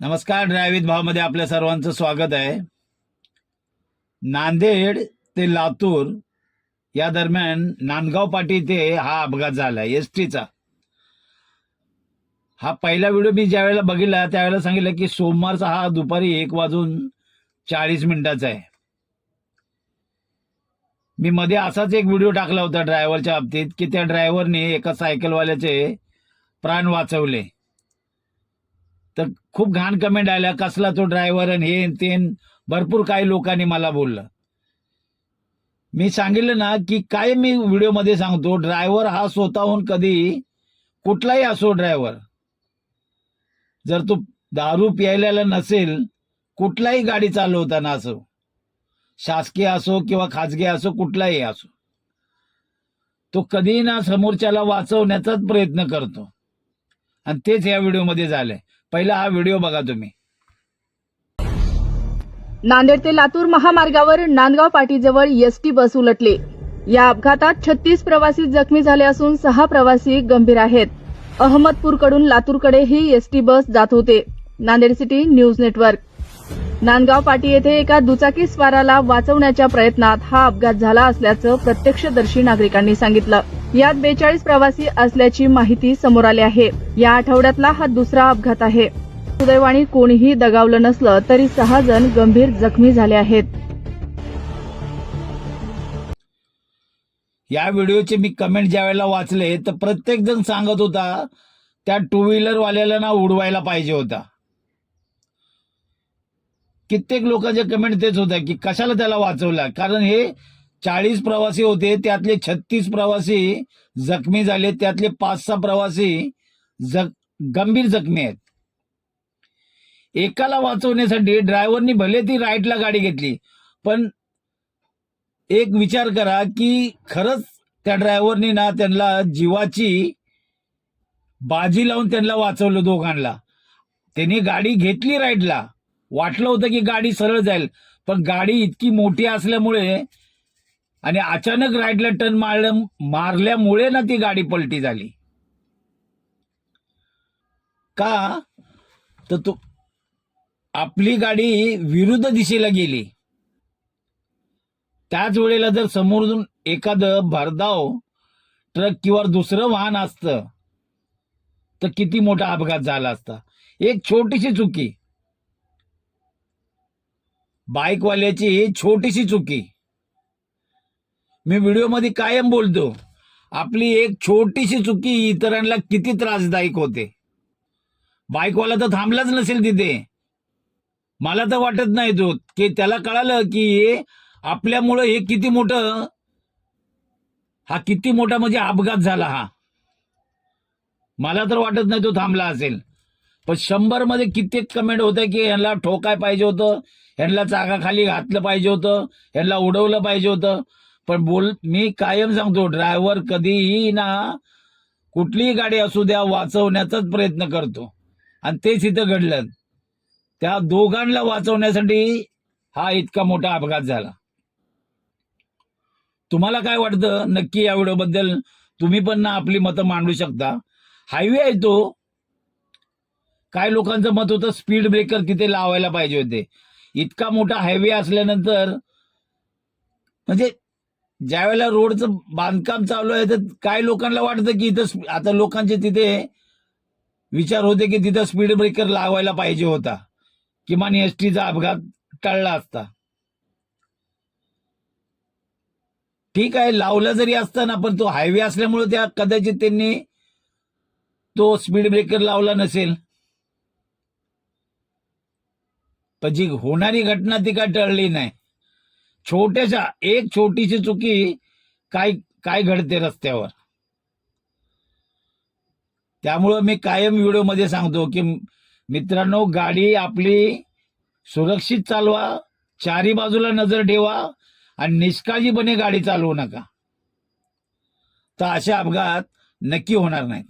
नमस्कार ड्रायवित भावमध्ये आपल्या सर्वांचं स्वागत आहे. नांदेड ते लातूर या दरम्यान नांदगाव पाटी ते हा अपघात झाला एस टीचा हा पहिला व्हिडिओ मी ज्यावेळेला बघितला त्यावेळेला सांगितलं की सोमवारचा हा दुपारी एक वाजून चाळीस मिनिटाचा आहे. मी मध्ये असाच एक व्हिडिओ टाकला होता ड्रायव्हरच्या बाबतीत की त्या ड्रायव्हरने एका सायकलवाल्याचे प्राण वाचवले. तर खूप घाण कमेंट आल्या कसला तो ड्रायव्हर आणि हे ते भरपूर काही लोकांनी मला बोललं. मी सांगितलं ना की काय मी व्हिडिओमध्ये सांगतो ड्रायव्हर हा स्वतःहून कधी कुठलाही असो ड्रायव्हर जर तो दारू प्यायलेला नसेल कुठलाही गाडी चालवताना असो शासकीय असो किंवा खाजगी असो कुठलाही असो तो कधीही ना समोरच्याला वाचवण्याचाच प्रयत्न करतो. आणि तेच या व्हिडिओमध्ये झालंय. पहिला हा व्हिडिओ बघा तुम्ही. नांदेड ते लातूर महामार्गावर नांदगाव पाटीजवळ एसटी बस उलटली. या अपघातात छत्तीस प्रवासी जखमी झाले असून सहा प्रवासी गंभीर आहेत. अहमदपूरकडून लातूरकडे ही एसटी बस जात होते. Nanded city news network. Nandgaon पाटी येथे एका दुचाकी स्वाराला वाचवण्याच्या प्रयत्नात हा अपघात झाला असल्याचं प्रत्यक्षदर्शी नागरिकांनी सांगितलं. यात बेचाळीस प्रवासी असल्याची माहिती समोर आली आहे. या आठवड्यातला हा दुसरा अपघात आहे. सुदैवाने कोणीही दगावलं नसलं तरी सहा जण गंभीर जखमी झाले आहेत. या व्हिडिओचे मी कमेंट ज्या वेळेला वाचले तर प्रत्येक जण सांगत होता त्या टू व्हीलर वाल्याला ना उडवायला पाहिजे होता. कित्येक लोकांच्या कमेंट तेच होत्या की कशाला त्याला वाचवला? कारण हे चाळीस प्रवासी होते त्यातले छत्तीस प्रवासी जखमी झाले त्यातले पाच सहा प्रवासी जख गंभीर जखमी आहेत. एकाला वाचवण्यासाठी ड्रायव्हरनी भले ती राईटला गाडी घेतली पण एक विचार करा की खरंच त्या ड्रायव्हरनी ना त्यांना जीवाची बाजी लावून त्यांना वाचवलं दोघांना. त्यांनी गाडी घेतली राईटला. वाटलं होतं की गाडी सरळ जाईल पण गाडी इतकी मोठी असल्यामुळे आणि अचानक राईटला टर्न मारल्या मारल्यामुळे ना ती गाडी पलटी झाली. का? तर तो आपली गाडी विरुद्ध दिशेला गेली. त्याच वेळेला जर समोरून एखादं भरधाव ट्रक किंवा दुसरं वाहन असतं तर किती मोठा अपघात झाला असता. एक छोटीशी चुकी. बाईकवाल्याची छोटीशी चुकी. मी व्हिडिओमध्ये कायम बोलतो आपली एक छोटीशी चुकी इतरांना किती त्रासदायक होते. बाईकवाला तर थांबलाच नसेल तिथे. मला तर वाटत नाही तो की त्याला कळालं की हे आपल्यामुळं हे किती मोठं हा किती मोठा म्हणजे अपघात झाला हा. मला तर वाटत नाही तो थांबला असेल. पण शंभरमध्ये कित्येक कमेंट होतं की यांना ठोकाय पाहिजे होतं यांना चाकाखाली घातलं पाहिजे होतं यांना उडवलं पाहिजे होतं. पण बोल मी कायम सांगतो ड्रायव्हर कधीही ना कुठलीही गाडी असू द्या वाचवण्याचाच प्रयत्न करतो. आणि तेच इथं घडलं. त्या दोघांना वाचवण्यासाठी हा इतका मोठा अपघात झाला. तुम्हाला काय वाटतं? नक्की या व्हिडिओबद्दल तुम्ही पण ना आपली मतं मांडू शकता. हायवे आहे तो. काय लोकांचं मत होतं स्पीड ब्रेकर तिथे लावायला पाहिजे होते. इतका मोठा हायवे असल्यानंतर म्हणजे ज्या वेळेला रोडचं बांधकाम चालू आहे तर काय लोकांना वाटतं की इथं आता लोकांचे तिथे विचार होते की तिथं स्पीड ब्रेकर लावायला पाहिजे होता किमान एस टीचा अपघात टळला असता. ठीक आहे लावला जरी असता ना पण तो हायवे असल्यामुळे त्या कदाचित त्यांनी तो स्पीड ब्रेकर लावला नसेल. पण जी होणारी घटना ती काय टळली नाही. छोट्याशा एक छोटीशी चुकी काय काय घडते रस्त्यावर? त्यामुळं मी कायम व्हिडिओमध्ये सांगतो की मित्रांनो गाडी आपली सुरक्षित चालवा चारी बाजूला नजर ठेवा आणि निष्काळजीपणे गाडी चालवू नका. तर असे अपघात नक्की होणार नाहीत.